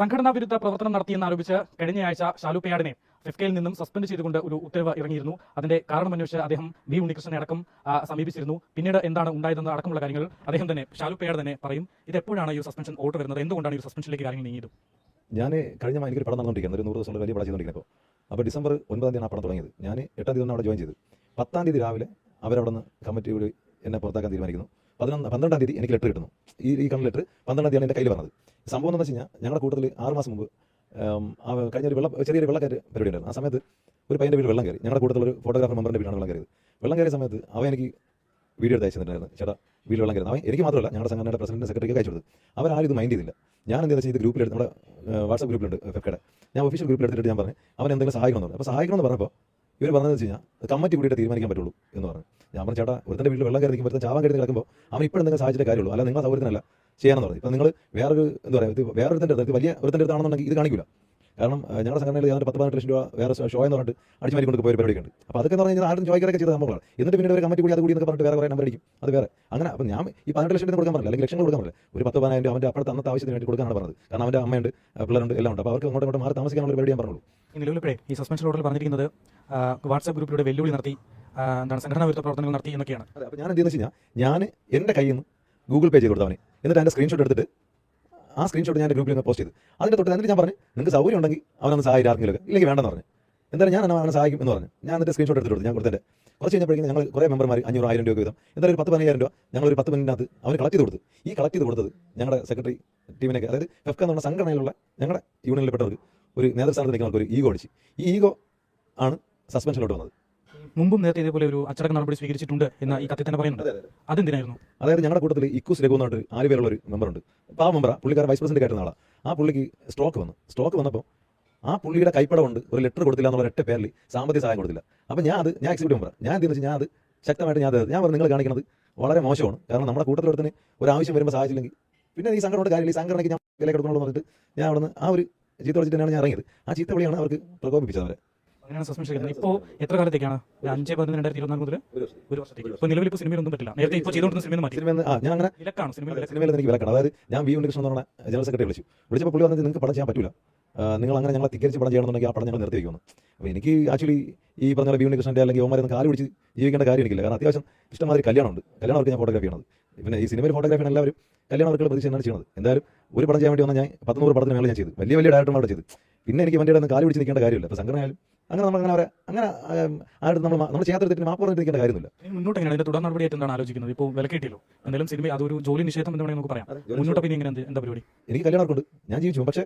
സംഘടനാ വിരുദ്ധ പ്രവർത്തനം നടത്തിയെന്ന് ആരോപിച്ച് കഴിഞ്ഞയാഴ്ച ഷാലുപ്പയാടിനെ ഫിഫ്കയിൽ നിന്നും സസ്പെൻഡ് ചെയ്തുകൊണ്ട് ഒരു ഉത്തരവ് ഇറങ്ങിയിരുന്നു. അതിന്റെ കാരണം കാരണമന്വേഷിച്ച് അദ്ദേഹം ബി ഉണ്ണികൃഷ്ണനെ അടക്കം സമീപിച്ചിരുന്നു. പിന്നീട് എന്താണ് ഉണ്ടായതെന്ന് അടക്കമുള്ള കാര്യങ്ങൾ അദ്ദേഹം തന്നെ ഷാലുപ്പയാട് തന്നെ പറയും. ഇത് എപ്പോഴാണ് ഈ സസ്പെൻഷൻ ഓർഡർ വരുന്നത്? എന്തുകൊണ്ടാണ് ഈ സസ്പെൻഷനിലേക്ക് കാര്യങ്ങൾ നീങ്ങിയത്? ഞാൻ കഴിഞ്ഞ മാസം എനിക്കൊരു പടം നടന്നുകൊണ്ടിരിക്കുന്നത് ഒരു നൂറ് ദിവസം വലിയ പടം ചെയ്തുകൊണ്ടിരിക്കുന്നത് അപ്പോൾ ഡിസംബർ ഒൻപതാം തീയതിയാണ് ആ പടം തുടങ്ങിയത്. ഞാൻ എട്ടാം തീയതി അവിടെ ജോയിൻ ചെയ്തു പത്താം തീയതി രാവിലെ അവരവിടെ നിന്ന് കമ്മിറ്റി കൂടി എന്നെ പുറത്താക്കാൻ തീരുമാനിക്കുന്നു. പതിനൊന്ന് പന്ത്രണ്ടാം തീയതി എനിക്ക് ലെറ്റർ കിട്ടുന്നു. ഈ ഈ കാണുന്ന ലെറ്റർ പന്ത്രണ്ടാം തീയതിയാണ് എന്റെ കയ്യിൽ വന്നത്. സംഭവം എന്ന് വെച്ച് കഴിഞ്ഞാൽ ഞങ്ങളുടെ കൂട്ടത്തിൽ ആറ് മാസം മുമ്പ് കഴിഞ്ഞ ഒരു വെള്ള ചെറിയൊരു വെള്ളക്കയറ്റ് പരിപാടി ഉണ്ടായിരുന്നു. ആ സമയത്ത് ഒരു പയ്യന്റെ വീട് വെള്ളം കയറി. ഞങ്ങളുടെ കൂട്ടത്തിൽ ഒരു ഫോട്ടോഗ്രാഫർ മെമ്പറിന്റെ വീടാണ് വെള്ളം കയറിയത്. വെള്ളം കയറിയ സമയത്ത് അവൻ എനിക്ക് വീഡിയോ എടുത്ത് അയച്ചിട്ടുണ്ടായിരുന്നു ചേട്ടാ വീട് വെള്ളം കയറുന്നത് അവൻ എനിക്ക് മാത്രമല്ല ഞങ്ങളുടെ സംഘടനയുടെ പ്രസിഡന്റ് സെക്രട്ടറിക്ക് അയച്ചു കൊടുത്തു അവരാരും ഇത് മൈൻഡ് ചെയ്തില്ല. ഞാൻ എന്താ വെച്ചാൽ ഇത് ഗ്രൂപ്പിലെടുത്ത് നമ്മുടെ വാട്സപ്പ് ഗ്രൂപ്പിലുണ്ട് ഫെഫ്കയുടെ ഞാൻ ഒഫീഷ്യൽ ഗ്രൂപ്പിൽ എടുത്തിട്ട് ഞാൻ പറഞ്ഞു അവൻ എന്തെങ്കിലും സഹായിക്കണം പറഞ്ഞു. അപ്പോൾ സഹായിക്കണം എന്ന് പറഞ്ഞപ്പോൾ ഇവർ പറഞ്ഞതെന്ന് വെച്ച് കഴിഞ്ഞാൽ കമ്മറ്റി കൂടിയിട്ട് തീരുമാനിക്കാൻ പറ്റുള്ളൂ എന്ന് പറഞ്ഞു. ഞാൻ പറഞ്ഞു ചേട്ടാ ഒരുത്തന്റെ വീട്ടിൽ വെള്ളം കയറി നിൽക്കുമ്പോൾ ചാവാൻ കയറി കിടക്കുമ്പോൾ അവൻ ഇപ്പോൾ എന്തെങ്കിലും സാഹചര്യം കാര്യമുള്ളൂ. അല്ല നിങ്ങളെ സൗകര്യത്തിനല്ല ചെയ്യാനെന്ന് പറഞ്ഞു. ഇപ്പം നിങ്ങൾ വേറൊരു എന്താ പറയുക ഇത് വേറൊരുത്തന്റെ അടുത്ത് വലിയ ഒരുത്തന്റെ അടുത്താണെന്നുണ്ടെങ്കിൽ ഇത് കാണിക്കില്ല കാരണം ഞങ്ങളുടെ സംഘടനയിൽ ഞാൻ പത്ത് പതിനെട്ട് ലക്ഷം രൂപ വേറെ ഷോ എന്ന് പറഞ്ഞിട്ട് അടിച്ചു മാറ്റി കൊണ്ട് പോയ പരിപാടി ഉണ്ട്. അപ്പോൾ അതൊക്കെ എന്ന് പറഞ്ഞാൽ ആരും ചോദിക്കാറൊക്കെ ചെയ്ത സംഭവമാണ് എന്നിട്ട് പിന്നീട് ഒരു കമ്മിറ്റി കൂടി അത് കൂടി എന്നൊക്കെ പറഞ്ഞിട്ട് വേറെ കുറേ നമ്പർ അത് വേറെ. അങ്ങനെ അപ്പം ഞാൻ ഈ പതിനെട്ട് ലക്ഷം കൊടുക്കാൻ പറഞ്ഞില്ല. അല്ലെങ്കിൽ ലക്ഷങ്ങൾ കൊടുക്കാൻ പറഞ്ഞില്ല. ഒരു പത്ത് പതിനായിരം രൂപ അവന്റെ അപ്പോഴത്തെ അന്നത്തെ ആവശ്യത്തിന് വേണ്ടി കൊടുക്കാനാണ് പറഞ്ഞത്. കാരണം അവന്റെ അമ്മയുണ്ട് പിള്ളേരുണ്ട് എല്ലാം ഉണ്ട്. അപ്പോൾ അവർക്ക് അങ്ങോട്ട് അങ്ങോട്ട് മാറി താമസിക്കാനുള്ള പരിപാടി ഞാൻ പറഞ്ഞുള്ളൂ. ഈ സസ്പെൻഷൻ ഓർഡറിൽ പറഞ്ഞിരിക്കുന്നത് ആ, വാട്സ്ആപ്പ് ഗ്രൂപ്പിലൂടെ വെല്ലുവിളി നടത്തി എന്താണ് സംഘടനാ വിരുദ്ധ പ്രവർത്തനങ്ങൾ നടത്തി എന്നൊക്കെയാണ്. അതെ അപ്പോൾ ഞാൻ എന്ത് ചെയ്യുന്നത് വെച്ച് കഴിഞ്ഞാൽ ഞാൻ എന്റെ കയ്യിൽ നിന്ന് ഗൂഗിൾ പേ ചെയ്ത് കൊടുത്തവനെ. എന്നിട്ട് അതിന്റെ സ്ക്രീൻഷോട്ട് എടുത്തിട്ട് ആ സ്ക്രീൻഷോട്ട് ഞാൻ എന്റെ ഗ്രൂപ്പിൽ നിന്ന് പോസ്റ്റ് ചെയ്തു. അതിന്റെ തൊട്ട് എന്നിട്ട് ഞാൻ പറഞ്ഞു നിങ്ങൾക്ക് സൗകര്യം ഉണ്ടെങ്കിൽ അവനൊന്ന് സഹായിക്കും ആർക്കെങ്കിലും ഇല്ലെങ്കിൽ വേണ്ടെന്ന് പറഞ്ഞു. എന്തായാലും ഞാൻ അവനെ സഹായിക്കും എന്ന് പറഞ്ഞു. ഞാൻ എന്നിട്ട് സ്ക്രീൻഷോട്ട് എടുത്തിട്ട് കൊടുത്തു. ഞാൻ കൊടുത്തതിന്റെ കുറച്ച് കഴിഞ്ഞപ്പോഴേക്കും ഞങ്ങൾ കുറേ മെമ്പർമാർ അഞ്ഞൂറ് ആയിരം രൂപ വീതം എന്തായാലും ഒരു പത്ത് പതിനായിരം രൂപ ഞങ്ങൾ ഒരു പത്ത് മിനിറ്റിനകത്ത് അവന് കളക്ട് ചെയ്ത് കൊടുത്തു. ഈ കളക്ട് ചെയ്ത് കൊടുത്തത് ഞങ്ങളുടെ സെക്രട്ടറി ടീമിനൊക്കെ അതായത് ഫെഫ്ക എന്ന് പറഞ്ഞ സംഘടനയിലുള്ള ഞങ്ങളുടെ യൂണിയനിൽപ്പെട്ടവർക്ക് ഒരു നേതൃസ്ഥാനത്ത് നിൽക്കുന്നവർക്ക് ഒരു ഈഗോ അടിച്ച്. ഈ ഈഗോ ആണ് സസ്പെൻഷനിലോട്ട് വന്നത്. മുമ്പും നേരത്തെ ഇതേപോലെ ഒരു അച്ചടക്ക നടപടി സ്വീകരിച്ചിട്ടുണ്ട് എന്ന ഈ കത്തിൽ തന്നെ പറയുന്നുണ്ട്. അതെന്തിനായിരുന്നു? അതായത് ഞങ്ങളുടെ കൂട്ടത്തിൽ ഇക്കൂസ് രഘു എന്നിട്ട് ആറ് പേരുള്ള ഒരു മെമ്പറുണ്ട്. അപ്പോൾ ആ മെമ്പറാ പുള്ളിക്കാരൻ വൈസ് പ്രസിഡന്റ് ആയിരുന്ന ആളാണ് ആ പുള്ളിക്ക് സ്ട്രോക്ക് വന്നു. സ്ട്രോക്ക് വന്നപ്പോൾ ആ പുള്ളിയുടെ കൈപ്പടമുണ്ട് ഒരു ലെറ്റർ കൊടുത്തില്ല എന്നുള്ള ഒറ്റ പേരിൽ സാമ്പത്തിക സഹായം കൊടുത്തില്ല. അപ്പോൾ ഞാൻ അത് ഞാൻ എക്സിക്യൂട്ടീവ് മെമ്പർ ഞാൻ എന്തെന്ന് വെച്ചാൽ ഞാൻ അത് ശക്തമായിട്ട് ഞാൻ അത് ഞാൻ പറഞ്ഞു നിങ്ങൾ കാണിക്കുന്നത് വളരെ മോശമാണ്. കാരണം നമ്മുടെ കൂട്ടത്തിലൊരുത്തിന് ഒരു ആവശ്യം വരുമ്പോൾ സഹായിച്ചില്ലെങ്കിൽ പിന്നെ ഈ സംഘടനയുടെ കാര്യമില്ല ഈ സംഘടനയ്ക്ക് ഞാൻ വില കൊടുക്കണമെന്ന് പറഞ്ഞിട്ട് ഞാൻ അവിടുന്ന് ആ ഒരു ചീത്ത വിളിച്ചിട്ട് തന്നെയാണ് ഞാൻ ഇറങ്ങിയത്. ആ ചീത്ത വിളിയാണ് അവർക്ക് പ്രകോപിപ്പിച്ചത് അവരെ. അങ്ങനെയാണ് സസ്പെൻഷൻ കിട്ടുന്നത് ഇപ്പോൾ എത്ര കാലത്തേക്കാണ്? അഞ്ച് പതിനൊന്ന് രണ്ടായിരത്തി ഇരുപത്തിനാല് മുതൽ ഒരു വർഷം. ഒരു വർഷത്തേക്ക്. ഇപ്പോൾ നിലവിൽ ഇപ്പോൾ സിനിമയിലൊന്നും പറ്റില്ല. നേരത്തെ ഇപ്പോൾ ചെയ്തുകൊണ്ടിരുന്ന സിനിമ മാറ്റി. സിനിമ ആ ഞാൻ അങ്ങനെ വിലക്കാണ് സിനിമയിൽ വിലക്ക് സിനിമയിൽ എനിക്ക് വിലക്കണം. അതായത് ഞാൻ വി ഉണ്ണികൃഷ്ണൻ എന്ന് പറഞ്ഞ ജനറൽ സെക്രട്ടറി വിളിച്ചു. വിളിച്ചപ്പോൾ പുള്ളി വന്നിട്ട് നിങ്ങൾക്ക് പടം ചെയ്യാൻ പറ്റില്ല നിങ്ങൾ അങ്ങനെ ഞങ്ങളെ തിരിച്ച് പടം ചെയ്യണമെന്നുണ്ടെങ്കിൽ ആ പടം ഞങ്ങൾ നിർത്തി വയ്ക്കുന്നു അപ്പോൾ എനിക്ക് ആക്ച്വലി ഈ പറഞ്ഞ ബി ഉണ്ണികൃഷ്ണന്റെ അല്ലെങ്കിൽ ഓമാരെ കാൽ പിടിച്ച് ജീവിക്കേണ്ട കാര്യം എനിക്കില്ല. കാരണം അത്യാവശ്യം ഇഷ്ടമാതിരി കല്യാണമുണ്ട്. കല്യാണം അവർക്ക് ഞാൻ ഫോട്ടോഗ്രാഫി ചെയ്യണത്. പിന്നെ ഈ സിനിമയിൽ ഫോട്ടോഗ്രാഫി എല്ലാവരും കല്യാണം അവർക്ക് പ്രതീക്ഷ എന്നാണ് ചെയ്യുന്നത്. എന്തായാലും ഒരു പടം ചെയ്യാൻ വേണ്ടി വന്നാൽ ഞാൻ പത്തുനൂറ് പടത്തിന് മേളിൽ ഞാൻ ചെയ്തു. വലിയ വലിയ ഡയറക്ടർമാരുടെ ചെയ്തു. പിന്നെ എനിക്ക് വണ്ടിയുടെ ഒന്ന് കാൽ പിടിച്ച് നിൽക്കേണ്ട കാര്യമില്ല. അപ്പോൾ സംഘടനയായാലും അങ്ങനെ നമ്മൾ അങ്ങനെ അവരെ അങ്ങനെ ആയിട്ട് നമ്മൾ നമ്മൾ ചെയ്യാത്ത തെറ്റിന് മാപ്പ് പറഞ്ഞിരിക്കേണ്ട കാര്യമില്ല. മുന്നോട്ട് എങ്ങനെ അതിന്റെ തുടർ നടപടിയായിട്ട് എന്താണ് ആലോചിക്കുന്നത്? ഇപ്പോൾ വില കിട്ടിയല്ലോ. എന്തായാലും സിനിമ അതൊരു ജോലി നിഷേധം എന്ന് വേണമെങ്കിൽ നമുക്ക് പറയാം. മുന്നോട്ട് പിന്നെ എങ്ങനെ എന്താ പരിപാടി? എനിക്ക് കല്യാണം ഉണ്ട് ഞാൻ ജീവിച്ചു പക്ഷേ